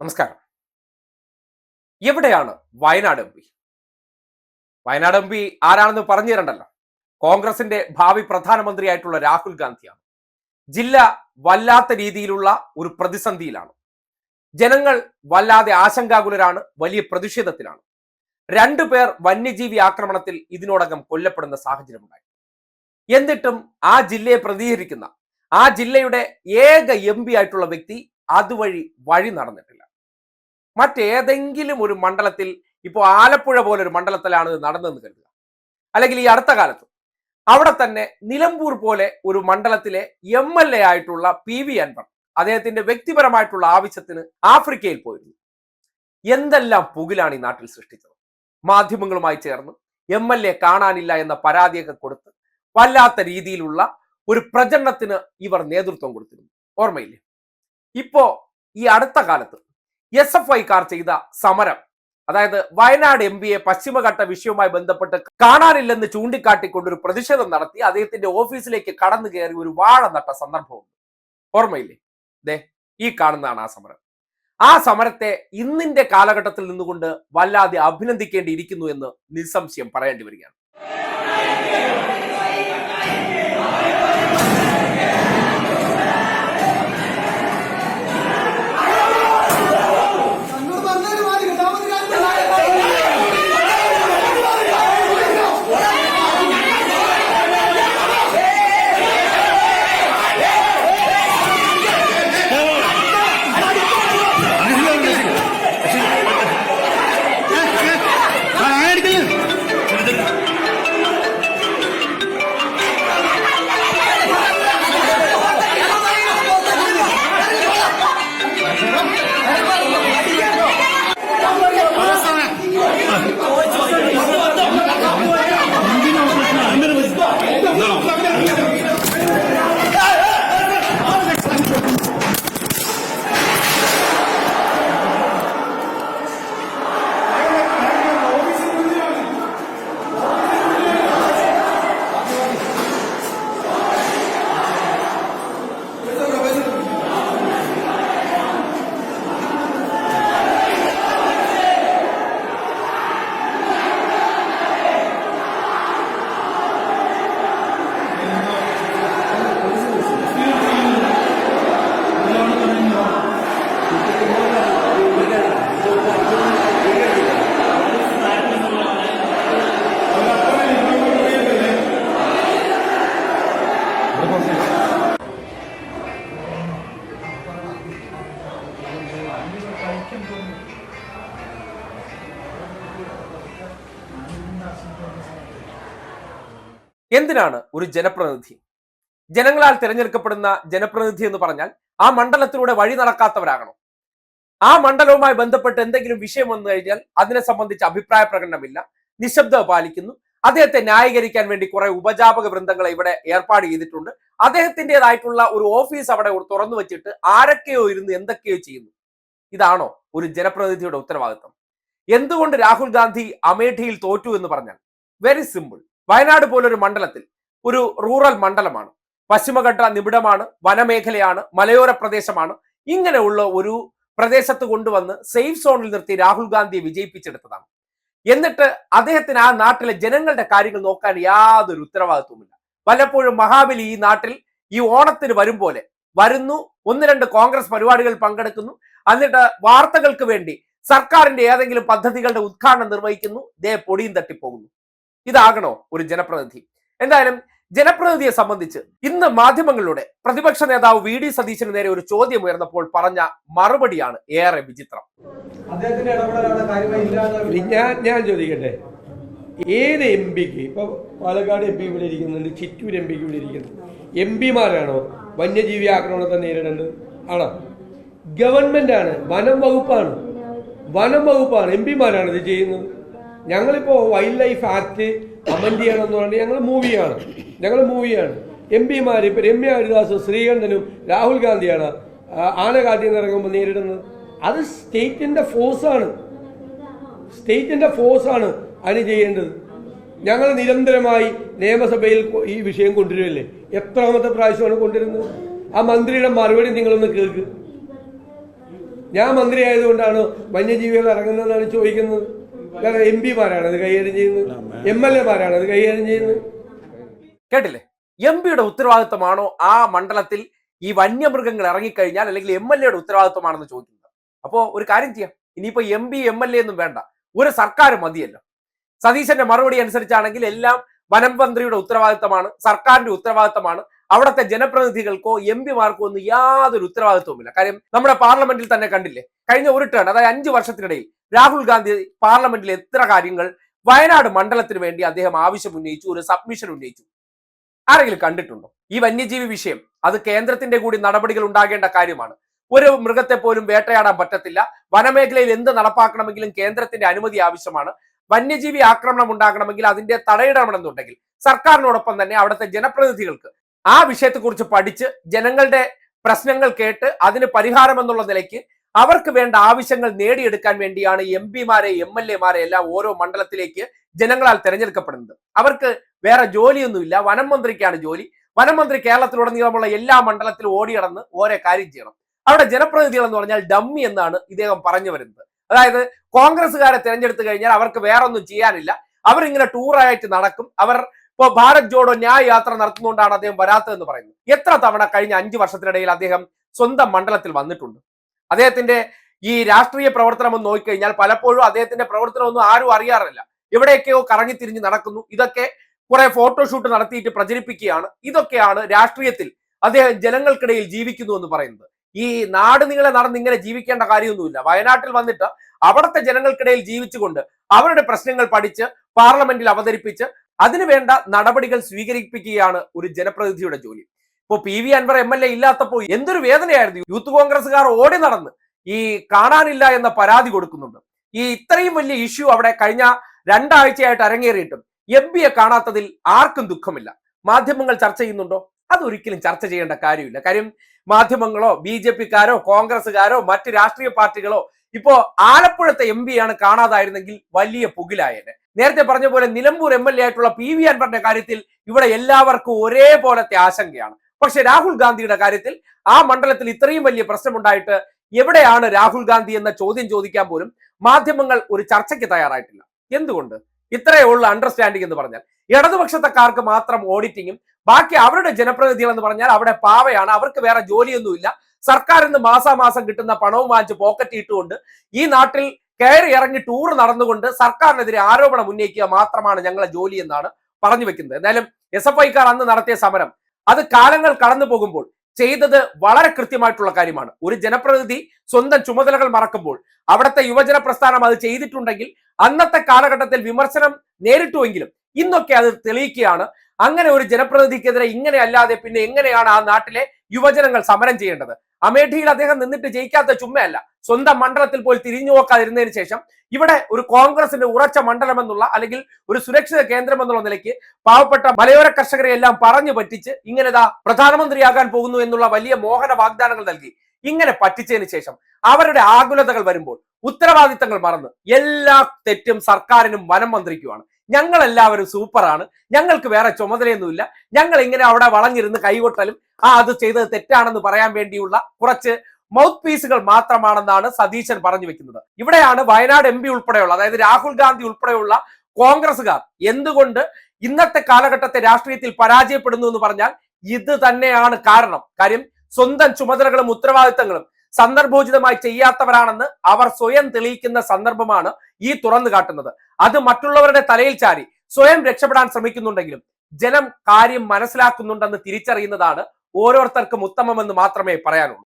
നമസ്കാരം. എവിടെയാണ് Wayanad M P? Wayanad M P ആരാണെന്ന് പറഞ്ഞു തരണ്ടല്ലോ. കോൺഗ്രസിന്റെ ഭാവി പ്രധാനമന്ത്രിയായിട്ടുള്ള രാഹുൽ ഗാന്ധിയാണ്. ജില്ല വല്ലാത്ത രീതിയിലുള്ള ഒരു പ്രതിസന്ധിയിലാണ്. ജനങ്ങൾ വല്ലാതെ ആശങ്കാകുലരാണ് വലിയ പ്രതിഷേധത്തിലാണ്. രണ്ടു പേർ വന്യജീവി ആക്രമണത്തിൽ ഇതിനോടകം കൊല്ലപ്പെടുന്ന സാഹചര്യമുണ്ടായി. എന്നിട്ടും ആ ജില്ലയെ പ്രതികരിക്കുന്ന ആ ജില്ലയുടെ ഏക എം ആയിട്ടുള്ള വ്യക്തി അതുവഴി വഴി നടന്നിട്ടില്ല. മറ്റേതെങ്കിലും ഒരു മണ്ഡലത്തിൽ ഇപ്പോൾ ആലപ്പുഴ പോലെ ഒരു മണ്ഡലത്തിലാണ് ഇത് നടന്നതെന്ന് കരുതുക. അല്ലെങ്കിൽ ഈ അടുത്ത കാലത്ത് അവിടെ തന്നെ നിലമ്പൂർ പോലെ ഒരു മണ്ഡലത്തിലെ എം എൽ എ ആയിട്ടുള്ള പി വി അൻവർ അദ്ദേഹത്തിന്റെ വ്യക്തിപരമായിട്ടുള്ള ആവശ്യത്തിന് ആഫ്രിക്കയിൽ പോയിരുന്നു. എന്തെല്ലാം പുകിലാണ് ഈ നാട്ടിൽ സൃഷ്ടിച്ചത്? മാധ്യമങ്ങളുമായി ചേർന്ന് എം എൽ എ കാണാനില്ല എന്ന പരാതിയൊക്കെ കൊടുത്ത് വല്ലാത്ത രീതിയിലുള്ള ഒരു പ്രചരണത്തിന് ഇവർ നേതൃത്വം കൊടുത്തിരുന്നു. ഓർമ്മയില്ലേ? ഇപ്പോ ഈ അടുത്ത കാലത്ത് എസ് എഫ് ഐക്കാർ ചെയ്ത സമരം. അതായത് വയനാട് എം പിയെ പശ്ചിമഘട്ട വിഷയവുമായി ബന്ധപ്പെട്ട് കാണാനില്ലെന്ന് ചൂണ്ടിക്കാട്ടിക്കൊണ്ട് ഒരു പ്രതിഷേധം നടത്തി അദ്ദേഹത്തിന്റെ ഓഫീസിലേക്ക് കടന്നു കയറി ഒരു വാഴ നട്ട സന്ദർഭമുണ്ട്. ഓർമ്മയില്ലേ? ദേ ഈ കാണുന്നതാണ് ആ സമരം. ആ സമരത്തെ ഇന്നിന്റെ കാലഘട്ടത്തിൽ നിന്നുകൊണ്ട് വല്ലാതെ അഭിനന്ദിക്കേണ്ടിയിരിക്കുന്നു എന്ന് നിസ്സംശയം പറയേണ്ടി വരികയാണ്. എന്തിനാണ് ഒരു ജനപ്രതിനിധി? ജനങ്ങളാൽ തിരഞ്ഞെടുക്കപ്പെടുന്ന ജനപ്രതിനിധി എന്ന് പറഞ്ഞാൽ ആ മണ്ഡലത്തിലൂടെ വഴി നടക്കാത്തവരാകണം. ആ മണ്ഡലവുമായി ബന്ധപ്പെട്ട് എന്തെങ്കിലും വിഷയം വന്നു കഴിഞ്ഞാൽ അതിനെ സംബന്ധിച്ച് അഭിപ്രായ പ്രകടനമില്ല. നിശബ്ദത പാലിക്കുന്നു. അദ്ദേഹത്തെ ന്യായീകരിക്കാൻ വേണ്ടി കുറെ ഉപജാപക വൃന്ദങ്ങളെ ഇവിടെ ഏർപ്പാട് ചെയ്തിട്ടുണ്ട്. അദ്ദേഹത്തിന്റെതായിട്ടുള്ള ഒരു ഓഫീസ് അവിടെ തുറന്നു വെച്ചിട്ട് ആരൊക്കെയോ ഇരുന്ന് എന്തൊക്കെയോ ചെയ്യുന്നു. ഇതാണോ ഒരു ജനപ്രതിനിധിയുടെ ഉത്തരവാദിത്വം എന്തുകൊണ്ട് രാഹുൽ ഗാന്ധി അമേഠിയിൽ തോറ്റു എന്ന് പറഞ്ഞാൽ? വെരി സിമ്പിൾ വയനാട് പോലൊരു മണ്ഡലത്തിൽ ഒരു റൂറൽ മണ്ഡലമാണ്. പശ്ചിമഘട്ട നിബിഡമാണ് വനമേഖലയാണ് മലയോര പ്രദേശമാണ്. ഇങ്ങനെയുള്ള ഒരു പ്രദേശത്ത് കൊണ്ടുവന്ന് സേഫ് സോണിൽ നിർത്തി രാഹുൽ ഗാന്ധിയെ വിജയിപ്പിച്ചെടുത്തതാണ്. എന്നിട്ട് അദ്ദേഹത്തിന് ആ നാട്ടിലെ ജനങ്ങളുടെ കാര്യങ്ങൾ നോക്കാൻ യാതൊരു ഉത്തരവാദിത്വമില്ല പലപ്പോഴും മഹാബലി ഈ നാട്ടിൽ ഈ ഓണത്തിന് വരും പോലെ വരുന്നു. ഒന്ന് രണ്ട് കോൺഗ്രസ് പരിപാടികൾ പങ്കെടുക്കുന്നു. എന്നിട്ട് വാർത്തകൾക്ക് വേണ്ടി സർക്കാരിന്റെ ഏതെങ്കിലും പദ്ധതികളുടെ ഉദ്ഘാടനം നിർവഹിക്കുന്നു. ദേ പൊടിയും തട്ടിപ്പോകുന്നു. ഇതാകണോ ഒരു ജനപ്രതിനിധി. എന്തായാലും ജനപ്രതിനിധിയെ സംബന്ധിച്ച് ഇന്ന് മാധ്യമങ്ങളിലൂടെ പ്രതിപക്ഷ നേതാവ് വി ഡി സതീശന് നേരെ ഒരു ചോദ്യം ഉയർന്നപ്പോൾ പറഞ്ഞ മറുപടിയാണ് ഏറെ വിചിത്രം. ഞാൻ ഞാൻ ചോദിക്കട്ടെ? ഏത് എം പിക്ക്? ഇപ്പൊ പാലക്കാട് എം പി ഇവിടെ ഇരിക്കുന്നുണ്ട് ചിറ്റൂർ എം പിക്ക് ഇവിടെ ഇരിക്കുന്നുണ്ട് എം പിമാരാണോ? വന്യജീവി ആക്രമണത്തെ നേരിടേണ്ടത് ആണോ? ആണ് വനം വകുപ്പാണ്. വനം വകുപ്പാണ് എം പിമാരാണ് ഇത് ചെയ്യുന്നത്? ഞങ്ങളിപ്പോ വൈൽഡ് ലൈഫ് ആക്ട് അമെൻഡ് ചെയ്യണം എന്ന് പറഞ്ഞാൽ ഞങ്ങൾ മൂവിയാണ് ഞങ്ങൾ മൂവിയാണ് എം പിമാർ ഇപ്പം രമ്യ ഹരിദാസും ശ്രീകണ്ഠനും രാഹുൽ ഗാന്ധിയാണ് ആനകാട്ടിൽ ഇറങ്ങുമ്പോൾ നേരിടുന്നത്. അത് സ്റ്റേറ്റിന്റെ ഫോഴ്സാണ് സ്റ്റേറ്റിന്റെ ഫോഴ്സാണ് അതിന് ചെയ്യേണ്ടത്. ഞങ്ങൾ നിരന്തരമായി നിയമസഭയിൽ ഈ വിഷയം കൊണ്ടുവരില്ലേ എത്രാമത്തെ പ്രാവശ്യമാണ് കൊണ്ടുവരുന്നത്? ആ മന്ത്രിയുടെ മറുപടി നിങ്ങളൊന്ന് കേൾക്ക്. ഞാൻ മന്ത്രി ആയതുകൊണ്ടാണ് വന്യജീവികൾ ഇറങ്ങുന്നതെന്നാണ് ചോദിക്കുന്നത്. എം പിമാരാണ് അത് കൈകാര്യം ചെയ്യുന്നത്? എം എൽ അത് കൈകാര്യം ചെയ്യുന്നത്? കേട്ടില്ലേ? എം പിയുടെ ഉത്തരവാദിത്വമാണോ ആ മണ്ഡലത്തിൽ ഈ വന്യമൃഗങ്ങൾ ഇറങ്ങിക്കഴിഞ്ഞാൽ അല്ലെങ്കിൽ എം എൽ എയുടെ ഉത്തരവാദിത്വമാണെന്ന് ചോദിക്കുന്നത്? അപ്പോ ഒരു കാര്യം ചെയ്യാം. ഇനിയിപ്പോ M P M L A ഒന്നും വേണ്ട. ഒരു സർക്കാർ മതിയല്ലോ. സതീശന്റെ മറുപടി അനുസരിച്ചാണെങ്കിൽ എല്ലാം വനം മന്ത്രിയുടെ ഉത്തരവാദിത്തമാണ് സർക്കാരിന്റെ ഉത്തരവാദിത്തമാണ് അവിടുത്തെ ജനപ്രതിനിധികൾക്കോ എം പിമാർക്കോ ഒന്നും യാതൊരു ഉത്തരവാദിത്വമില്ല കാര്യം നമ്മുടെ പാർലമെന്റിൽ തന്നെ കണ്ടില്ലേ കഴിഞ്ഞ ഒരു ടേൺ അതായത് അഞ്ചു വർഷത്തിനിടയിൽ രാഹുൽ ഗാന്ധി പാർലമെന്റിൽ എത്ര കാര്യങ്ങൾ വയനാട് മണ്ഡലത്തിന് വേണ്ടി അദ്ദേഹം ആവശ്യം ഉന്നയിച്ചു ഒരു സബ്മിഷൻ ഉന്നയിച്ചു. ആരെങ്കിലും കണ്ടിട്ടുണ്ടോ? ഈ വന്യജീവി വിഷയം അത് കേന്ദ്രത്തിന്റെ കൂടി നടപടികൾ ഉണ്ടാകേണ്ട കാര്യമാണ്. ഒരു മൃഗത്തെ പോലും വേട്ടയാടാൻ പറ്റത്തില്ല. വനമേഖലയിൽ എന്ത് നടപ്പാക്കണമെങ്കിലും കേന്ദ്രത്തിന്റെ അനുമതി ആവശ്യമാണ്. വന്യജീവി ആക്രമണം ഉണ്ടാകണമെങ്കിൽ അതിന്റെ തടയിടണമെന്നുണ്ടെങ്കിൽ സർക്കാരിനോടൊപ്പം തന്നെ അവിടുത്തെ ജനപ്രതിനിധികൾക്ക് ആ വിഷയത്തെക്കുറിച്ച് പഠിച്ച് ജനങ്ങളുടെ പ്രശ്നങ്ങൾ കേട്ട് അതിന് പരിഹാരം എന്നുള്ള നിലയ്ക്ക് അവർക്ക് വേണ്ട ആവശ്യങ്ങൾ നേടിയെടുക്കാൻ വേണ്ടിയാണ് എം പിമാരെ എം എൽ എമാരെ എല്ലാം ഓരോ മണ്ഡലത്തിലേക്ക് ജനങ്ങളാൽ തെരഞ്ഞെടുക്കപ്പെടുന്നത്. അവർക്ക് വേറെ ജോലിയൊന്നുമില്ല. വനം മന്ത്രിക്കാണ് ജോലി. വനം മന്ത്രി കേരളത്തിലുടനീളമുള്ള എല്ലാ മണ്ഡലത്തിലും ഓടിയടന്ന് ഓരോ കാര്യം ചെയ്യണം. അവിടെ ജനപ്രതിനിധികൾ എന്ന് പറഞ്ഞാൽ ഡമ്മി എന്നാണ് ഇദ്ദേഹം പറഞ്ഞു വരുന്നത്. അതായത് കോൺഗ്രസ്സുകാരെ തെരഞ്ഞെടുത്തു കഴിഞ്ഞാൽ അവർക്ക് വേറൊന്നും ചെയ്യാനില്ല. അവരിങ്ങനെ ടൂറായിട്ട് നടക്കും. അവർ ഇപ്പോൾ ഭാരത് ജോഡോ ന്യായ യാത്ര നടത്തുന്നതുകൊണ്ടാണ് അദ്ദേഹം വരാത്തതെന്ന് പറയുന്നത് എത്ര തവണ കഴിഞ്ഞ അഞ്ച് വർഷത്തിനിടയിൽ അദ്ദേഹം സ്വന്തം മണ്ഡലത്തിൽ വന്നിട്ടുണ്ട്? അദ്ദേഹത്തിന്റെ ഈ രാഷ്ട്രീയ പ്രവർത്തനം ഒന്ന് നോക്കിക്കഴിഞ്ഞാൽ പലപ്പോഴും അദ്ദേഹത്തിന്റെ പ്രവർത്തനമൊന്നും ആരും അറിയാറില്ല. എവിടെയൊക്കെയോ കറങ്ങിത്തിരിഞ്ഞ് നടക്കുന്നു. ഇതൊക്കെ കുറെ ഫോട്ടോഷൂട്ട് നടത്തിയിട്ട് പ്രചരിപ്പിക്കുകയാണ്. ഇതൊക്കെയാണ് രാഷ്ട്രീയത്തിൽ അദ്ദേഹം ജനങ്ങൾക്കിടയിൽ ജീവിക്കുന്നു എന്ന് പറയുന്നത്. ഈ നാട് നിങ്ങളെ നടന്ന് ഇങ്ങനെ ജീവിക്കേണ്ട കാര്യമൊന്നുമില്ല. വയനാട്ടിൽ വന്നിട്ട് അവിടുത്തെ ജനങ്ങൾക്കിടയിൽ ജീവിച്ചുകൊണ്ട് അവരുടെ പ്രശ്നങ്ങൾ പഠിച്ച് പാർലമെന്റിൽ അവതരിപ്പിച്ച് അതിനുവേണ്ട നടപടികൾ സ്വീകരിപ്പിക്കുകയാണ് ഒരു ജനപ്രതിനിധിയുടെ ജോലി. ഇപ്പോ P V Anvar M L A ഇല്ലാത്തപ്പോൾ എന്തൊരു വേദനയായിരുന്നു. യൂത്ത് കോൺഗ്രസ്സുകാർ ഓടി നടന്ന് ഈ കാണാനില്ല എന്ന പരാതി കൊടുക്കുന്നുണ്ട്. ഈ ഇത്രയും വലിയ ഇഷ്യൂ അവിടെ കഴിഞ്ഞ രണ്ടാഴ്ചയായിട്ട് അരങ്ങേറിയിട്ടും എം പിയെ കാണാത്തതിൽ ആർക്കും ദുഃഖമില്ല. മാധ്യമങ്ങൾ ചർച്ച ചെയ്യുന്നുണ്ടോ? അതൊരിക്കലും ചർച്ച ചെയ്യേണ്ട കാര്യമില്ല. കാര്യം മാധ്യമങ്ങളോ ബി ജെ പിക്കാരോ കോൺഗ്രസ്സുകാരോ മറ്റ് രാഷ്ട്രീയ പാർട്ടികളോ ഇപ്പോ ആലപ്പുഴത്തെ എം പിയാണ് കാണാതായിരുന്നെങ്കിൽ വലിയ പുകിലായേനെ. നേരത്തെ പറഞ്ഞ പോലെ നിലമ്പൂർ എം എൽ എ ആയിട്ടുള്ള പി വി അൻവറിന്റെ കാര്യത്തിൽ ഇവിടെ എല്ലാവർക്കും ഒരേപോലത്തെ ആശങ്കയാണ്. പക്ഷെ രാഹുൽ ഗാന്ധിയുടെ കാര്യത്തിൽ ആ മണ്ഡലത്തിൽ ഇത്രയും വലിയ പ്രശ്നമുണ്ടായിട്ട് എവിടെയാണ് രാഹുൽ ഗാന്ധി എന്ന ചോദ്യം ചോദിക്കാൻ പോലും മാധ്യമങ്ങൾ ഒരു ചർച്ചയ്ക്ക് തയ്യാറായിട്ടില്ല. എന്തുകൊണ്ട്? ഇത്രയേ ഉള്ള അണ്ടർസ്റ്റാൻഡിംഗ് എന്ന് പറഞ്ഞാൽ. ഇടതുപക്ഷത്തക്കാർക്ക് മാത്രം ഓഡിറ്റിങ്ങും ബാക്കി അവരുടെ ജനപ്രതിനിധികൾ എന്ന് പറഞ്ഞാൽ അവിടെ പാവയാണ് അവർക്ക് വേറെ ജോലിയൊന്നുമില്ല. സർക്കാരിൽ നിന്ന് മാസാമാസം കിട്ടുന്ന പണവും വാങ്ങിച്ച് പോക്കറ്റ് ഇട്ടുകൊണ്ട് ഈ നാട്ടിൽ കയറി ഇറങ്ങി ടൂർ നടന്നുകൊണ്ട് സർക്കാരിനെതിരെ ആരോപണം ഉന്നയിക്കുക മാത്രമാണ് ഞങ്ങളെ ജോലി എന്നാണ് പറഞ്ഞു വെക്കുന്നത്. എന്തായാലും എസ് എഫ് ഐക്കാർ അന്ന് നടത്തിയ സമരം അത് കാലങ്ങൾ കടന്നു പോകുമ്പോൾ ചെയ്തത് വളരെ കൃത്യമായിട്ടുള്ള കാര്യമാണ്. ഒരു ജനപ്രതിനിധി സ്വന്തം ചുമതലകൾ മറക്കുമ്പോൾ അവിടുത്തെ യുവജന പ്രസ്ഥാനം അത് ചെയ്തിട്ടുണ്ടെങ്കിൽ അന്നത്തെ കാലഘട്ടത്തിൽ വിമർശനം നേരിട്ടുവെങ്കിലും ഇന്നൊക്കെ അത് തെളിയിക്കുകയാണ്. അങ്ങനെ ഒരു ജനപ്രതിനിധിക്കെതിരെ ഇങ്ങനെ അല്ലാതെ പിന്നെ എങ്ങനെയാണ് ആ നാട്ടിലെ യുവജനങ്ങൾ സമരം ചെയ്യേണ്ടത്. അമേഠിയിൽ അദ്ദേഹം നിന്നിട്ട് ജയിക്കാത്ത ചുമ്മയല്ല സ്വന്തം മണ്ഡലത്തിൽ പോയി തിരിഞ്ഞു നോക്കാതിരുന്നതിന് ശേഷം ഇവിടെ ഒരു കോൺഗ്രസിന്റെ ഉറച്ച മണ്ഡലം എന്നുള്ള അല്ലെങ്കിൽ ഒരു സുരക്ഷിത കേന്ദ്രം എന്നുള്ള നിലയ്ക്ക് പാവപ്പെട്ട മലയോര കർഷകരെ എല്ലാം പറഞ്ഞു പറ്റിച്ച് ഇങ്ങനെതാ പ്രധാനമന്ത്രിയാകാൻ പോകുന്നു എന്നുള്ള വലിയ മോഹന വാഗ്ദാനങ്ങൾ നൽകി. ഇങ്ങനെ പറ്റിച്ചതിന് ശേഷം അവരുടെ ആകുലതകൾ വരുമ്പോൾ ഉത്തരവാദിത്തങ്ങൾ മറന്ന് എല്ലാ തെറ്റും സർക്കാരിനും വനം മന്ത്രിക്കുമാണ്. ഞങ്ങൾ എല്ലാവരും സൂപ്പറാണ്. ഞങ്ങൾക്ക് വേറെ ചുമതലയൊന്നുമില്ല. ഞങ്ങൾ ഇങ്ങനെ അവിടെ വളഞ്ഞിരുന്ന് കൈകൊട്ടലും ആ അത് ചെയ്തത് തെറ്റാണെന്ന് പറയാൻ വേണ്ടിയുള്ള കുറച്ച് മൗത്ത് പീസുകൾ മാത്രമാണെന്നാണ് സതീശൻ പറഞ്ഞു വെക്കുന്നത്. ഇവിടെയാണ് വയനാട് എം പി ഉൾപ്പെടെയുള്ള അതായത് രാഹുൽ ഗാന്ധി ഉൾപ്പെടെയുള്ള കോൺഗ്രസ്സുകാർ എന്തുകൊണ്ട് ഇന്നത്തെ കാലഘട്ടത്തെ രാഷ്ട്രീയത്തിൽ പരാജയപ്പെടുന്നു എന്ന് പറഞ്ഞാൽ ഇത് തന്നെയാണ് കാരണം. കാര്യം സ്വന്തം ചുമതലകളും ഉത്തരവാദിത്തങ്ങളും സന്ദർഭോചിതമായി ചെയ്യാത്തവരാണെന്ന് അവർ സ്വയം തെളിയിക്കുന്ന സന്ദർഭമാണ് ഈ തുറന്നു കാട്ടുന്നത്. അത് മറ്റുള്ളവരുടെ തലയിൽ ചാരി സ്വയം രക്ഷപ്പെടാൻ ശ്രമിക്കുന്നുണ്ടെങ്കിലും ജനം കാര്യം മനസ്സിലാക്കുന്നുണ്ടെന്ന് തിരിച്ചറിയുന്നതാണ് ഓരോരുത്തർക്കും ഉത്തമമെന്ന് മാത്രമേ പറയാനുള്ളൂ.